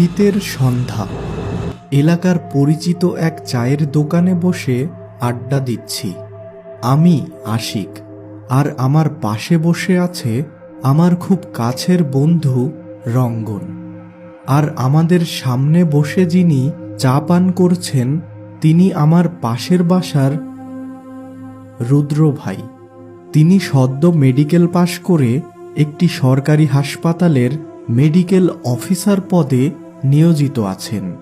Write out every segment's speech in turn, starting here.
শীতের সন্ধ্যা। এলাকার পরিচিত এক চায়ের দোকানে বসে আড্ডা দিচ্ছি। আমি আশিক, আর আমার পাশে বসে আছে আমার খুব কাছের বন্ধু রঙ্গন। আর আমাদের সামনে বসে যিনি চা পান করছেন, তিনি আমার পাশের বাসার রুদ্র ভাই। তিনি সদ্য মেডিকেল পাশ করে একটি সরকারি হাসপাতালের মেডিকেল অফিসার পদে নিয়োজিত আছেন।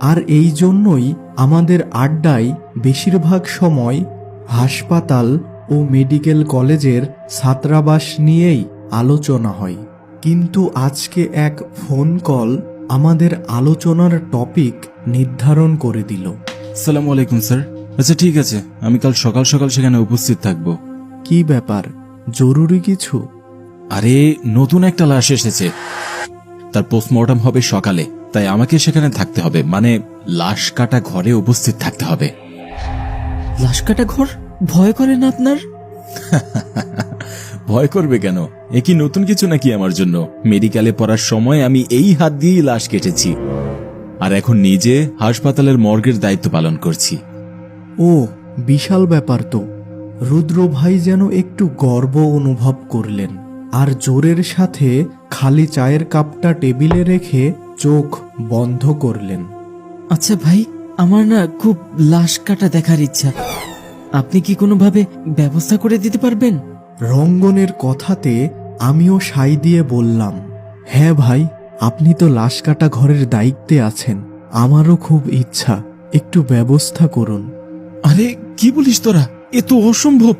আর এই জন্যই আমাদের আড্ডায় বেশিরভাগ সময় হাসপাতাল ও মেডিকেল কলেজের ছাত্রাবাস নিয়েই আলোচনা হয়। কিন্তু আজকে এক ফোন কল আমাদের আলোচনার টপিক নির্ধারণ করে দিল। সালাম আলাইকুম স্যার। আচ্ছা ঠিক আছে। আমি কাল সকাল সকাল সেখানে উপস্থিত থাকব। কি ব্যাপার? জরুরি কিছু? আরে নতুন একটা লাশ এসেছে। তার পোস্টমর্টম হবে সকালে তাই আমাকে সেখানে থাকতে হবে মানে লাশ কাটা ঘরে উপস্থিত থাকতে হবে। লাশ কাটা ঘর? ভয় করে না আপনার? ভয় করবে কেন? এ কি নতুন কিছু নাকি আমার জন্য? মেডিকেলে পড়ার সময় আমি এই হাত দিয়েই লাশ কেটেছি। আর এখন নিজে হাসপাতালের মর্গের দায়িত্ব পালন করছি। ও বিশাল ব্যাপার তো। রুদ্র ভাই যেন একটু গর্ব অনুভব করলেন। আর জোরের সাথে খালি চায়ের কাপটা টেবিলে রেখে চোখ বন্ধ করলেন। আচ্ছা ভাই আমার না খুব লাশ কাটা দেখার ইচ্ছা। আপনি কি কোনোভাবে ব্যবস্থা করে দিতে পারবেন? রঙ্গনের কথাতে আমিও সাই দিয়ে বললাম হ্যাঁ ভাই আপনি তো লাশ কাটা ঘরের দায়িত্বে আছেন আমারও খুব ইচ্ছা একটু ব্যবস্থা করুন। আরে কি বলিস তোরা? এ তো অসম্ভব।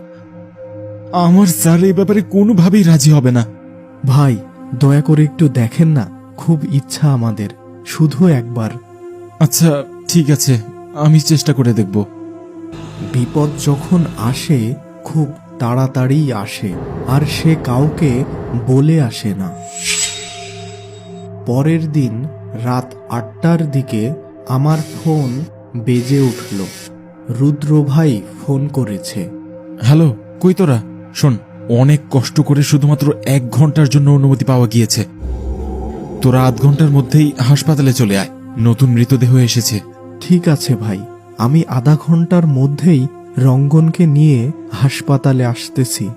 আমার স্যার এই ব্যাপারে কোনোভাবেই রাজি হবে না। ভাই দয়া করে একটু দেখেন না খুব ইচ্ছা আমাদের শুধু একবার। আচ্ছা ঠিক আছে আমি চেষ্টা করে দেখব। বিপদ যখন আসে খুব তাড়াতাড়ি আসে আর সে কাউকে বলে আসে না। পরের দিন রাত আটটার দিকে আমার ফোন বেজে উঠল। রুদ্র ভাই ফোন করেছে। হ্যালো কই তোরা? শোন, অনেক কষ্ট করে শুধুমাত্র এক ঘণ্টার জন্য অনুমতি পাওয়া গিয়েছে। তোরা আধ ঘণ্টার মধ্যেই হাসপাতালে চলে আয়। নতুন মৃতদেহ এসেছে। ঠিক আছে ভাই, আমি আধা ঘণ্টার মধ্যেই রঙ্গনকে নিয়ে হাসপাতালে আসতেছি।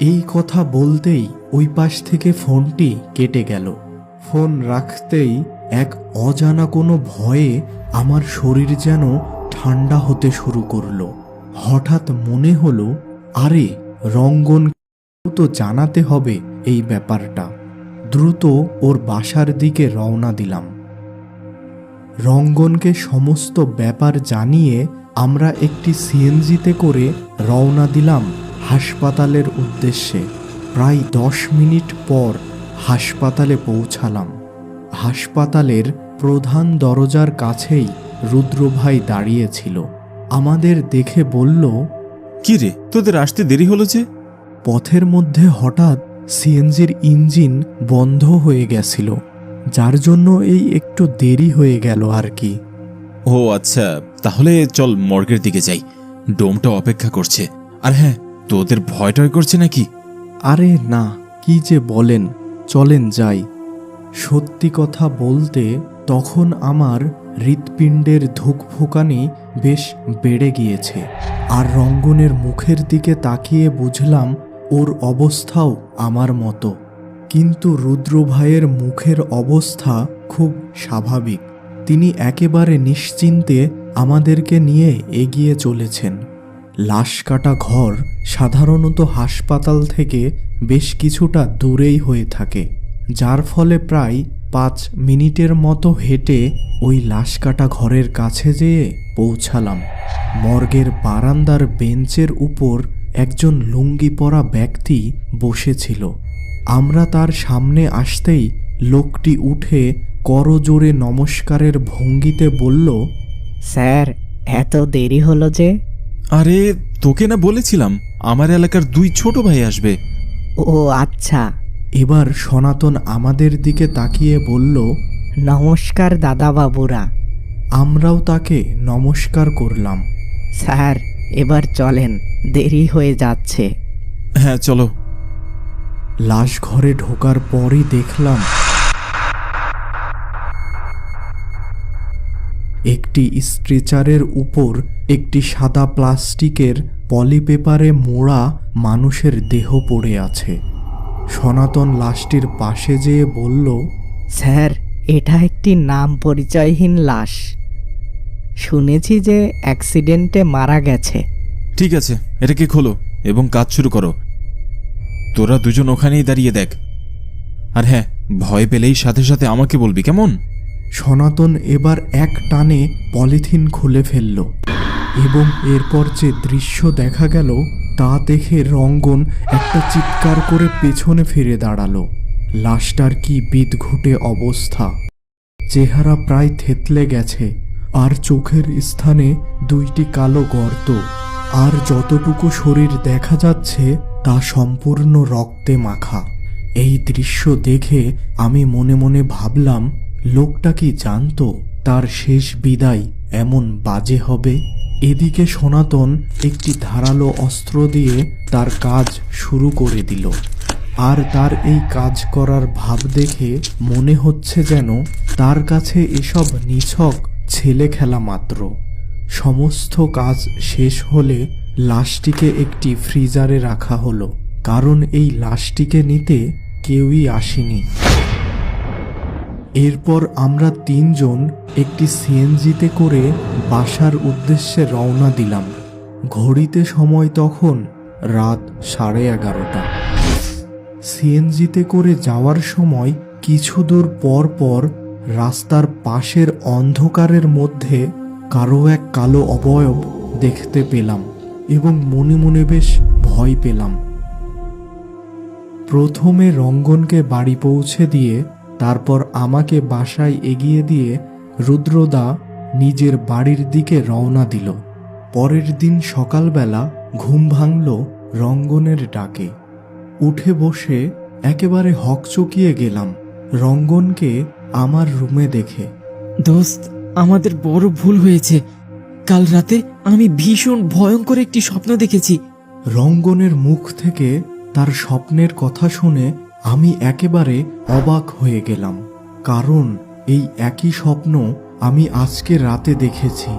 এই কথা বলতেই ওই পাশ থেকে ফোনটি কেটে গেল। ফোন রাখতেই এক অজানা কোনো ভয়ে আমার শরীর যেন ঠান্ডা হতে শুরু করল। হঠাৎ মনে হলো, আরে রঙ্গন তো জানাতে হবে এই ব্যাপারটা। দ্রুত ওর বাসার দিকে রওনা দিলাম। রঙ্গনকে সমস্ত ব্যাপার জানিয়ে আমরা একটি সিএনজিতে করে রওনা দিলাম হাসপাতালের উদ্দেশ্যে। প্রায় দশ মিনিট পর হাসপাতালে পৌঁছালাম। হাসপাতালের প্রধান দরজার কাছেই রুদ্রভাই দাঁড়িয়েছিল আমাদের দেখে বলল কি রে তোদের আসতে দেরি হলো যে? পথের মধ্যে হঠাৎ সিএনজির ইঞ্জিন বন্ধ হয়ে গেছিল যার জন্য এই একটু দেরি হয়ে গেল আর কি। ও আচ্ছা তাহলে চল মর্গের দিকে যাই। ডোমটা অপেক্ষা করছে। আর হ্যাঁ তোদের ভয় টয় করছে নাকি? আরে না কি যে বলেন চলেন যাই। সত্যি কথা বলতে তখন আমার হৃৎপিণ্ডের ধুকফোকানি বেশ বেড়ে গিয়েছে। আর রঙ্গনের মুখের দিকে তাকিয়ে বুঝলাম ওর অবস্থাও আমার মতো। কিন্তু রুদ্র ভাইয়ের মুখের অবস্থা খুব স্বাভাবিক। তিনি একেবারে নিশ্চিন্তে আমাদেরকে নিয়ে এগিয়ে চলেছেন। লাশ কাটা ঘর সাধারণত হাসপাতাল থেকে বেশ কিছুটা দূরেই হয়ে থাকে, যার ফলে প্রায় পাঁচ মিনিটের মতো হেঁটে ওই লাশ কাটা ঘরের কাছে যেয়ে পৌঁছালাম। মর্গের বারান্দার বেঞ্চের উপর একজন লুঙ্গি পরা ব্যক্তি বসেছিল। আমরা তার সামনে আসতেই লোকটি উঠে করজোরে নমস্কারের ভঙ্গিতে বলল স্যার এত দেরি হলো যে? আরে তোকে না বলেছিলাম আমার এলাকার দুই ছোট ভাই আসবে। ও আচ্ছা। এবার সনাতন আমাদের দিকে তাকিয়ে বলল নমস্কার দাদা বাবুরা আমরাও তাকে নমস্কার করলাম। স্যার এবার চলেন দেরি হয়ে যাচ্ছে। হ্যাঁ চলো। লাশ ঘরে ঢোকার পরই দেখলাম একটি স্ট্রেচারের উপর একটি সাদা প্লাস্টিকের পলিপেপারে মোড়া মানুষের দেহ পড়ে আছে। সনাতন লাশটির পাশে যেয়ে বলল স্যার এটা একটি নাম পরিচয়হীন লাশ। শুনেছি যে অ্যাক্সিডেন্টে মারা গেছে। ঠিক আছে এটাকে খোলো এবং কাজ শুরু করো। তোরা দুজন ওখানেই দাঁড়িয়ে দেখ। আর হ্যাঁ ভয় পেলেই সাথে সাথে আমাকে বলবি কেমন? সনাতন এবার এক টানে পলিথিন খুলে ফেলল এবং এরপর যে দৃশ্য দেখা গেল তা দেখে রঙ্গন একটা চিৎকার করে পেছনে ফিরে দাঁড়াল। লাশটার কি বিদঘুটে অবস্থা? চেহারা প্রায় থেতলে গেছে, আর চোখের স্থানে দুইটি কালো গর্ত। আর যতটুকু শরীর দেখা যাচ্ছে, তা সম্পূর্ণ রক্তে মাখা। এই দৃশ্য দেখে আমি মনে মনে ভাবলাম, লোকটা কি জানতো তার শেষ বিদায় এমন বাজে হবে? এদিকে সনাতন একটি ধারালো অস্ত্র দিয়ে তার কাজ শুরু করে দিল। আর তার এই কাজ করার ভাব দেখে মনে হচ্ছে যেন তার কাছে এসব নিছক ছেলে খেলা মাত্র। সমস্ত কাজ শেষ হলে লাশটিকে একটি ফ্রিজারে রাখা হলো, কারণ এই লাশটিকে নিতে কেউই আসেনি। এরপর আমরা তিনজন একটি সিএনজিতে করে বাসার উদ্দেশ্যে রওনা দিলাম। ঘড়িতে সময় তখন রাত সাড়ে এগারোটা। সিএনজিতে করে যাওয়ার সময় কিছু দূর পর পর রাস্তার পাশের অন্ধকারের মধ্যে কারও এক কালো অবয়ব দেখতে পেলাম এবং মনে মনে বেশ ভয় পেলাম। প্রথমে রঙ্গনকে বাড়ি পৌঁছে দিয়ে তারপর আমাকে বাসায় এগিয়ে দিয়ে রুদ্রদা নিজের বাড়ির দিকে রওনা দিল। পরের দিন সকালবেলা ঘুম ভাঙল রঙ্গনের ডাকে। উঠে বসে একেবারে হকচকিয়ে গেলাম। রঙ্গনকে আমার রুমে দেখে। দোস্ত আমাদের বড় ভুল হয়েছে। কাল রাতে আমি ভীষণ ভয়ঙ্কর একটি স্বপ্ন দেখেছি। রঙ্গনের মুখ থেকে তার স্বপ্নের কথা শুনে আমি একেবারে অবাক হয়ে গেলাম কারণ এই একই স্বপ্ন আমি আজকে রাতে দেখেছি।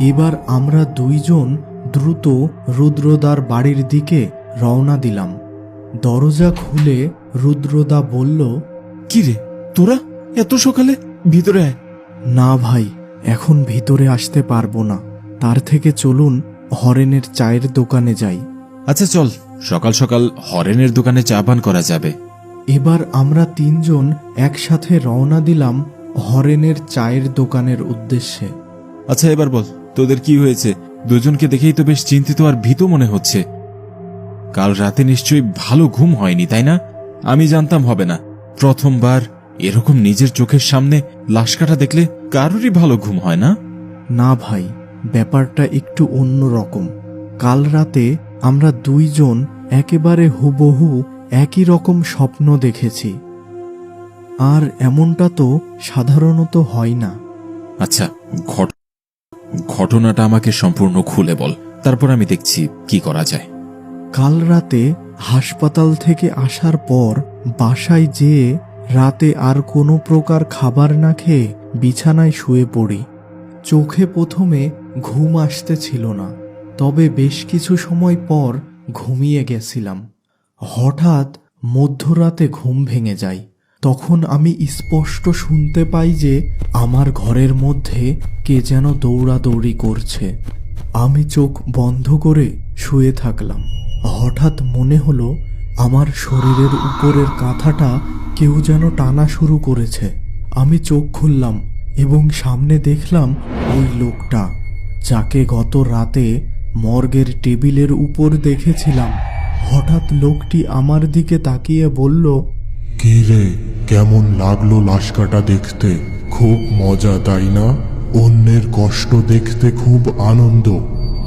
এবার আমরা দুইজন দ্রুত রুদ্রদার বাড়ির দিকে রওনা দিলাম। দরজা খুলে রুদ্রদা বলল কি রে তোরা? এত সকালে? ভিতরে আয়। না ভাই এখন ভিতরে আসতে পারব না। তার থেকে চলুন হরেনের চায়ের দোকানে যাই। আচ্ছা চল। সকাল সকাল হরেনের দোকানে চা পান করা যাবে। এবার আমরা তিনজন একসাথে রওনা দিলাম হরেনের চায়ের দোকানের উদ্দেশ্যে। আচ্ছা এবার বল তোদের কি হয়েছে? দুজনকে দেখেই তো বেশ চিন্তিত আর ভীত মনে হচ্ছে। কাল রাতে নিশ্চয়ই ভালো ঘুম হয়নি তাই না? আমি জানতাম হবে না। প্রথমবার এরকম নিজের চোখের সামনে লাশ কাটা দেখলে কারোরই ভালো ঘুম হয় না? না ভাই ব্যাপারটা একটু অন্য রকম কাল রাতে আমরা দুইজন একেবারে হুবহু একই রকম স্বপ্ন দেখেছি। আর এমনটা তো সাধারণত হয় না। আচ্ছা ঘট ঘটনাটা আমাকে সম্পূর্ণ খুলে বল। তারপর আমি দেখছি কি করা যায়। কাল রাতে হাসপাতাল থেকে আসার পর বাসায় যেয়ে রাতে আর কোনো প্রকার খাবার না খেয়ে বিছানায় শুয়ে পড়ি। চোখে প্রথমে ঘুম আসতে ছিল না। তবে বেশ কিছু সময় পর ঘুমিয়ে গেছিলাম। হঠাৎ মধ্যরাতে ঘুম ভেঙে যায়। তখন আমি স্পষ্ট শুনতে পাই যে আমার ঘরের মধ্যে কে যেন দৌড়াদৌড়ি করছে। আমি চোখ বন্ধ করে শুয়ে থাকলাম। হঠাৎ মনে হলো আমার শরীরের উপরের কাঁথাটা কেউ যেন টানা শুরু করেছে। আমি চোখ খুললাম এবং সামনে দেখলাম ওই লোকটা, যাকে গত রাতে মর্গের টেবিলের উপর দেখেছিলাম। হঠাৎ লোকটি আমার দিকে তাকিয়ে বলল, কি রে, কেমন লাগল লাশ কাটা দেখতে? খুব মজা, তাই না? অন্যের কষ্ট দেখতে খুব আনন্দ।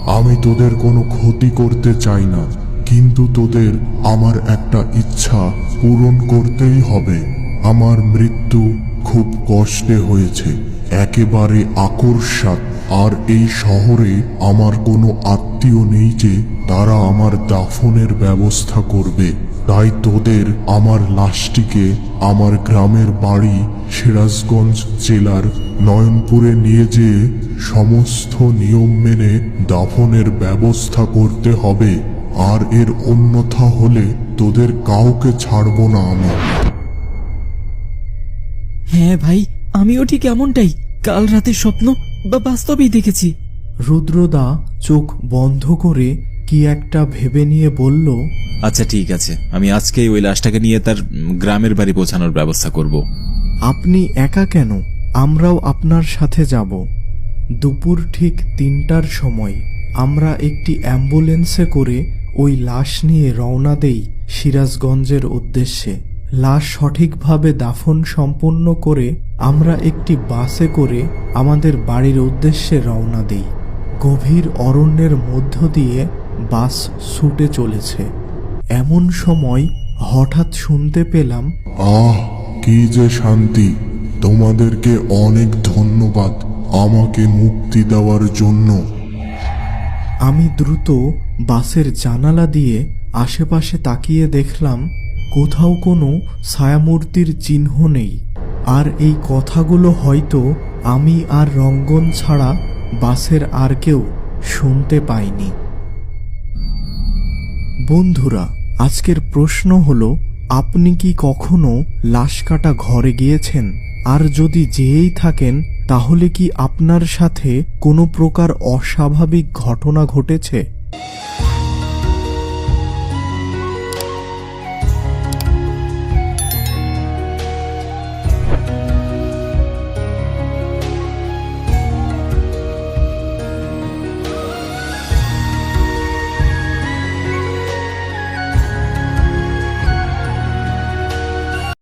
আমি তোদের কোনো ক্ষতি করতে চাই না, কিন্তু তোদের আমার একটা ইচ্ছা পূরণ করতেই হবে। আমার মৃত্যু খুব কষ্টে হয়েছে, একেবারে আকর্ষাত। আর এই শহরে আমার কোনো আত্মীয় নেই যে তারা আমার দাফনের ব্যবস্থা করবে। তাই তোদের আমার লাশটিকে আমার গ্রামের বাড়ি সিরাজগঞ্জ জেলার নয়নপুরে নিয়ে যেয়ে সমস্ত নিয়ম মেনে দাফনের ব্যবস্থা করতে হবে। আর এর অন্যথা হলে তোদের কাউকে ছাড়বো না আমি। হ্যাঁ ভাই, আমিও ঠিক এমনটাই। কাল রাতের স্বপ্ন বা বাস্তবেই দেখেছি। রুদ্রদা চোখ বন্ধ করে কি একটা ভেবে নিয়ে বলল আচ্ছা ঠিক আছে। আমি আজকেই ওই লাশটাকে নিয়ে তার গ্রামের বাড়ি পৌঁছানোর ব্যবস্থা করব। আপনি একা কেন? আমরাও আপনার সাথে যাব। দুপুর ঠিক তিনটার সময় আমরা একটি অ্যাম্বুলেন্সে করে ওই লাশ নিয়ে রওনা দেই সিরাজগঞ্জের উদ্দেশ্যে। লাশ সঠিকভাবে দাফন সম্পন্ন করে আমরা একটি বাসে করে আমাদের বাড়ির উদ্দেশ্যে রওনা দিই। গভীর অরণ্যের মধ্য দিয়ে বাস ছুটে চলেছে। এমন সময় হঠাৎ শুনতে পেলাম আহ কি যে শান্তি! তোমাদেরকে অনেক ধন্যবাদ আমাকে মুক্তি দেওয়ার জন্য। আমি দ্রুত বাসের জানালা দিয়ে আশেপাশে তাকিয়ে দেখলাম কোথাও কোনো ছায়ামূর্তির চিহ্ন নেই। আর এই কথাগুলো হয়তো আমি আর রঙ্গন ছাড়া বাসের আর কেউ শুনতে পাইনি। বন্ধুরা, আজকের প্রশ্ন হলো, আপনি কি কখনো লাশ কাটা ঘরে গিয়েছেন? আর যদি যেয়েই থাকেন, তাহলে কি আপনার সাথে কোনো প্রকার অস্বাভাবিক ঘটনা ঘটেছে?